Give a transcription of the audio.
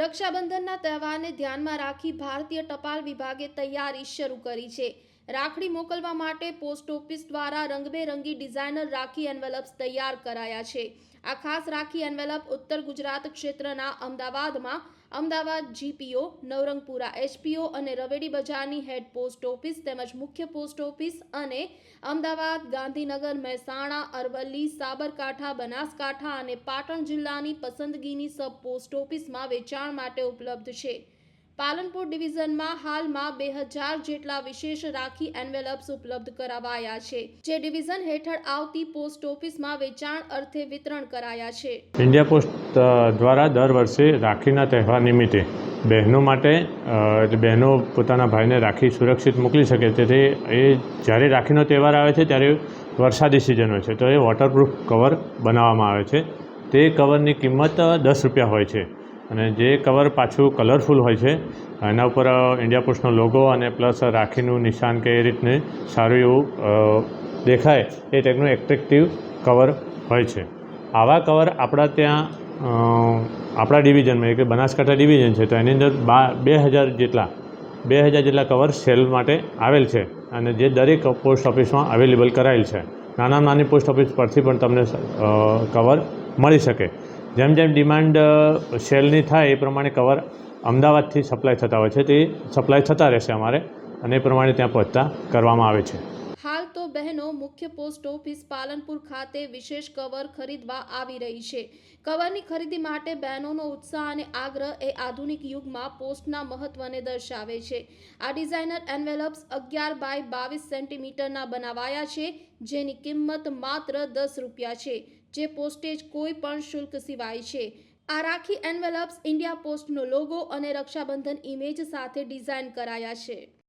રક્ષાબંધનના તહેવારને ધ્યાનમાં રાખી ભારતીય ટપાલ વિભાગે તૈયારી શરૂ કરી છે. રાખડી મોકલવા માટે પોસ્ટ ઓફિસ દ્વારા રંગબેરંગી ડિઝાઇનર રાખી એન્વેલપ્સ તૈયાર કરાયા છે. આ ખાસ રાખી એન્વેલપ ઉત્તર ગુજરાત ક્ષેત્રના અમદાવાદમાં અમદાવાદ જીપીઓ, નવરંગપુરા એચપીઓ અને રવેડી બજારની હેડ પોસ્ટ ઓફિસ તેમજ મુખ્ય પોસ્ટ ઓફિસ અને અમદાવાદ ગાંધીનગર મહેસાણા અરવલ્લી સાબરકાંઠા બનાસકાંઠા અને પાટણ જિલ્લાની પસંદગીની સબ પોસ્ટ ઓફિસમાં વેચાણ માટે ઉપલબ્ધ છે. પાલનપુર ડિવિઝનમાં હાલમાં બે હજાર જેટલા વિશેષ રાખી એન્વેલપ્સ ઉપલબ્ધ કરાવાયા છે. જે ડિવિઝન હેઠળ આવતી પોસ્ટ ઓફિસમાં વેચાણ અર્થે વિતરણ કરાયા છે. ઇન્ડિયા પોસ્ટ દ્વારા દર વર્ષે રાખીના તહેવાર નિમિત્તે બહેનો માટે બહેનો પોતાના ભાઈને રાખી સુરક્ષિત મોકલી શકે તેથી એ જ્યારે રાખીનો તહેવાર આવે છે ત્યારે વરસાદી સિઝન હોય છે. તો એ વોટરપ્રૂફ કવર બનાવવામાં આવે છે. તે કવરની કિંમત દસ રૂપિયા હોય છે. અને જે કવર પાછું કલરફુલ હોય છે, એના ઉપર ઇન્ડિયા પોસ્ટનો લોગો અને પ્લસ રાખીનું નિશાન કે એ રીતને સારું એવું દેખાય એ ટાઈપનું એટ્રેક્ટિવ કવર હોય છે. આવા કવર આપણા ત્યાં આપણા ડિવિઝનમાં એટલે બનાસકાંઠા ડિવિઝન છે, તો એની અંદર બા, બે હજાર જેટલા, બે હજાર જેટલા કવર સેલ માટે આવેલ છે અને જે દરેક પોસ્ટ ઓફિસમાં અવેલેબલ કરાયેલ છે. નાના નાની પોસ્ટ ઓફિસ પરથી પણ તમને કવર મળી શકે. જેમ જેમ ડિમાન્ડ સેલની થાય એ પ્રમાણે કવર અમદાવાદથી સપ્લાય થતા હોય છે. તે સપ્લાય થતા રહેશે અમારે અને એ પ્રમાણે ત્યાં પહોંચતા કરવામાં આવે છે. હાલ તો બહેનો મુખ્ય પોસ્ટ ઓફિસ પાલનપુર ખાતે વિશેષ કવર ખરીદવા આવી રહી છે. કવરની ખરીદી માટે બહેનોનો ઉત્સાહ અને આગ્રહ એ આધુનિક યુગમાં પોસ્ટના મહત્વને દર્શાવે છે. આ ડિઝાઇનર એન્વેલપ્સ અગિયાર બાય બાવીસ સેન્ટીમીટરના બનાવાયા છે, જેની કિંમત માત્ર દસ રૂપિયા છે. જે પોસ્ટેજ કોઈ પણ શુલ્ક સિવાય છે. આ રાખી એન્વેલપ્સ ઇન્ડિયા પોસ્ટનો લોગો અને રક્ષાબંધન ઇમેજ સાથે ડિઝાઇન કરાયા છે.